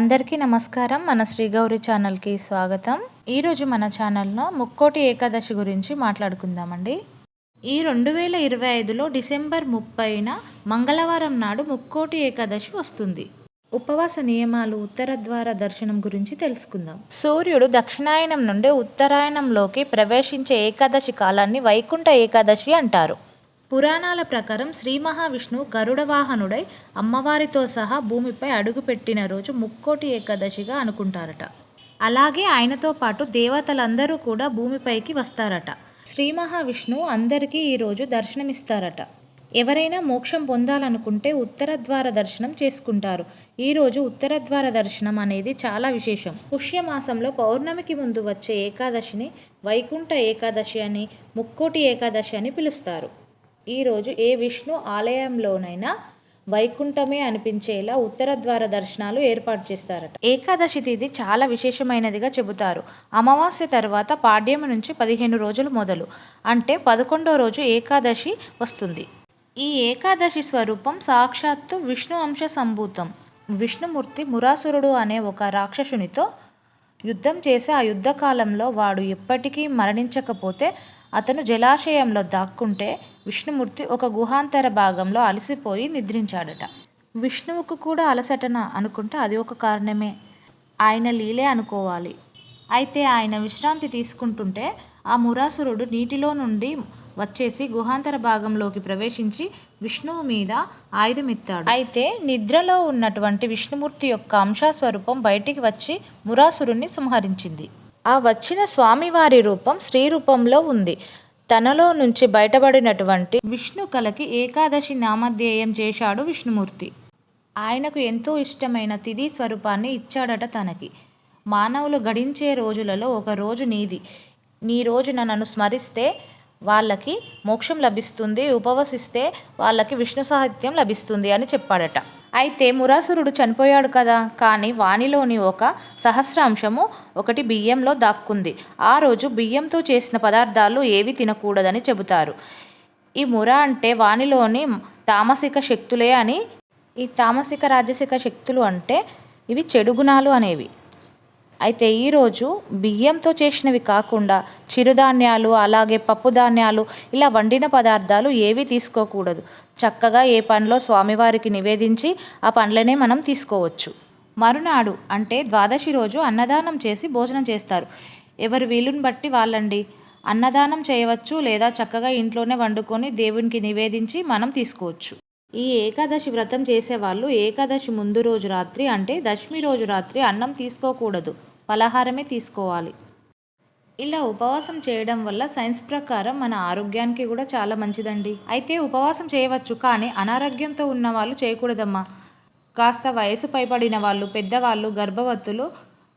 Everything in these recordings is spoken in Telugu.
అందరికీ నమస్కారం. మన శ్రీ గౌరి ఛానల్కి స్వాగతం. ఈరోజు మన ఛానల్లో ముక్కోటి ఏకాదశి గురించి మాట్లాడుకుందామండి. ఈ రెండు వేల ఇరవై ఐదులో డిసెంబర్ ముప్పైన మంగళవారం నాడు ముక్కోటి ఏకాదశి వస్తుంది. ఉపవాస నియమాలు ఉత్తర ద్వార దర్శనం గురించి తెలుసుకుందాం. సూర్యుడు దక్షిణాయనం నుండి ఉత్తరాయణంలోకి ప్రవేశించే ఏకాదశి కాలాన్ని వైకుంఠ ఏకాదశి అంటారు. పురాణాల ప్రకారం శ్రీ మహావిష్ణువు గరుడ వాహనుడై అమ్మవారితో సహా భూమిపై అడుగుపెట్టిన రోజు ముక్కోటి ఏకాదశిగా అనుకుంటారట. అలాగే ఆయనతో పాటు దేవతలందరూ కూడా భూమిపైకి వస్తారట. శ్రీ మహావిష్ణువు అందరికీ ఈరోజు దర్శనమిస్తారట. ఎవరైనా మోక్షం పొందాలనుకుంటే ఉత్తర ద్వార దర్శనం చేసుకుంటారు. ఈరోజు ఉత్తర ద్వార దర్శనం అనేది చాలా విశేషం. పుష్యమాసంలో పౌర్ణమికి ముందు వచ్చే ఏకాదశిని వైకుంఠ ఏకాదశి అని ముక్కోటి ఏకాదశి అని పిలుస్తారు. ఈరోజు ఏ విష్ణు ఆలయంలోనైనా వైకుంఠమే అనిపించేలా ఉత్తర ద్వార దర్శనాలు ఏర్పాటు చేస్తారట. ఏకాదశి తిథి చాలా విశేషమైనదిగా చెబుతారు. అమావాస్య తర్వాత పాడ్యమి నుంచి పదిహేను రోజులు మొదలు. అంటే పదకొండో రోజు ఏకాదశి వస్తుంది. ఈ ఏకాదశి స్వరూపం సాక్షాత్తు విష్ణు అంశ సంభూతం. విష్ణుమూర్తి మురాసురుడు అనే ఒక రాక్షసునితో యుద్ధం చేసి ఆ యుద్ధకాలంలో వాడు ఎప్పటికీ మరణించకపోతే అతను జలాశయంలో దాక్కుంటే విష్ణుమూర్తి ఒక గుహాంతర భాగంలో అలసిపోయి నిద్రించాడట. విష్ణువుకు కూడా అలసటన అనుకుంటే అది ఒక కారణమే. ఆయన లీలే అనుకోవాలి. అయితే ఆయన విశ్రాంతి తీసుకుంటుంటే ఆ మురాసురుడు నీటిలో నుండి వచ్చేసి గుహాంతర భాగంలోకి ప్రవేశించి విష్ణువు మీద ఆయుధమిత్తాడు. అయితే నిద్రలో ఉన్నటువంటి విష్ణుమూర్తి యొక్క అంశాస్వరూపం బయటికి వచ్చి మురాసురుణ్ణి సంహరించింది. ఆ వచ్చిన స్వామివారి రూపం స్త్రీ రూపంలో ఉంది. తనలో నుంచి బయటపడినటువంటి విష్ణు కలకి ఏకాదశి నామధ్యేయం చేశాడు విష్ణుమూర్తి. ఆయనకు ఎంతో ఇష్టమైన తిథి స్వరూపాన్ని ఇచ్చాడట తనకి. మానవులు గడించే రోజులలో ఒక రోజు నీది. నీ రోజున నన్ను స్మరిస్తే వాళ్ళకి మోక్షం లభిస్తుంది ఉపవసిస్తే వాళ్ళకి విష్ణు సాహిత్యం లభిస్తుంది అని చెప్పాడట. అయితే మురాసురుడు చనిపోయాడు కదా. కానీ వానిలోని ఒక సహస్రాంశము ఒకటి బియ్యంలో దాక్కుంది. ఆ రోజు బియ్యంతో చేసిన పదార్థాలు ఏవి తినకూడదని చెబుతారు. ఈ ముర అంటే వానిలోని తామసిక శక్తులే అని. ఈ తామసిక రాజసిక శక్తులు అంటే ఇవి చెడు గుణాలు అనేవి. అయితే ఈరోజు బియ్యంతో చేసినవి కాకుండా చిరుధాన్యాలు అలాగే పప్పుధాన్యాలు ఇలా వండిన పదార్థాలు ఏవి తీసుకోకూడదు. చక్కగా ఏ పండ్లో స్వామివారికి నివేదించి ఆ పండ్లనే మనం తీసుకోవచ్చు. మరునాడు అంటే ద్వాదశి రోజు అన్నదానం చేసి భోజనం చేస్తారు. ఎవరి వీలుని బట్టి వాళ్ళండి. అన్నదానం చేయవచ్చు లేదా చక్కగా ఇంట్లోనే వండుకొని దేవునికి నివేదించి మనం తీసుకోవచ్చు. ఈ ఏకాదశి వ్రతం చేసేవాళ్ళు ఏకాదశి ముందు రోజు రాత్రి అంటే దశమి రోజు రాత్రి అన్నం తీసుకోకూడదు. పలహారమే తీసుకోవాలి. ఇలా ఉపవాసం చేయడం వల్ల సైన్స్ ప్రకారం మన ఆరోగ్యానికి కూడా చాలా మంచిదండి. అయితే ఉపవాసం చేయవచ్చు కానీ అనారోగ్యంతో ఉన్న వాళ్ళు చేయకూడదమ్మా. కాస్త వయసు పైబడిన వాళ్ళు పెద్దవాళ్ళు గర్భవతులు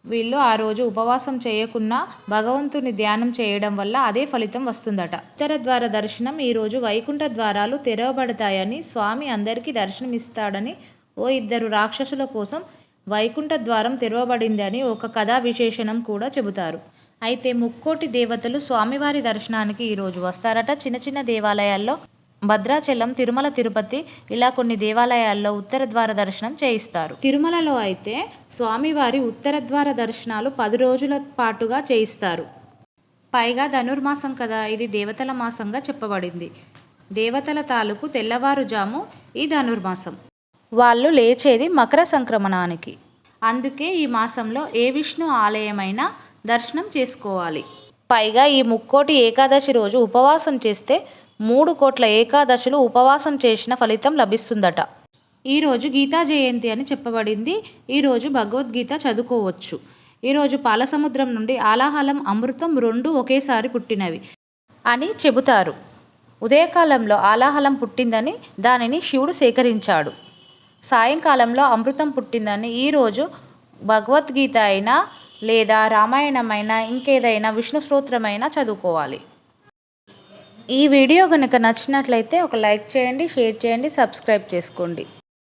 వీళ్ళు ఆ రోజు ఉపవాసం చేయకున్నా భగవంతుని ధ్యానం చేయడం వల్ల అదే ఫలితం వస్తుందట. ఉత్తర ద్వార దర్శనం ఈరోజు వైకుంఠ ద్వారాలు తెరవబడతాయని స్వామి అందరికీ దర్శనమిస్తాడని ఓ ఇద్దరు రాక్షసుల కోసం వైకుంఠ ద్వారం తెరవబడిందని ఒక కథా విశేషణం కూడా చెబుతారు. అయితే ముక్కోటి దేవతలు స్వామివారి దర్శనానికి ఈరోజు వస్తారట. చిన్న చిన్న దేవాలయాల్లో భద్రాచలం తిరుమల తిరుపతి ఇలా కొన్ని దేవాలయాల్లో ఉత్తర ద్వార దర్శనం చేయిస్తారు. తిరుమలలో అయితే స్వామివారి ఉత్తర ద్వార దర్శనాలు పది రోజుల పాటుగా చేయిస్తారు. పైగా ధనుర్మాసం కదా ఇది దేవతల మాసంగా చెప్పబడింది. దేవతల తాలూకు తెల్లవారుజాము ఈ ధనుర్మాసం. వాళ్ళు లేచేది మకర సంక్రమణానికి. అందుకే ఈ మాసంలో ఏ విష్ణు ఆలయమైనా దర్శనం చేసుకోవాలి. పైగా ఈ ముక్కోటి ఏకాదశి రోజు ఉపవాసం చేస్తే మూడు కోట్ల ఏకాదశులు ఉపవాసం చేసిన ఫలితం లభిస్తుందట. ఈరోజు గీతా జయంతి అని చెప్పబడింది. ఈరోజు భగవద్గీత చదువుకోవచ్చు. ఈరోజు పాలసముద్రం నుండి ఆలాహలం అమృతం రెండు ఒకేసారి పుట్టినవి అని చెబుతారు. ఉదయకాలంలో ఆలాహలం పుట్టిందని దానిని శివుడు సేకరించాడు. సాయంకాలంలో అమృతం పుట్టిందని ఈరోజు భగవద్గీత అయినా లేదా రామాయణమైనా ఇంకేదైనా విష్ణు స్తోత్రమైనా చదువుకోవాలి. ఈ వీడియో కనుక నచ్చినట్లయితే ఒక లైక్ చేయండి షేర్ చేయండి సబ్స్క్రైబ్ చేసుకోండి.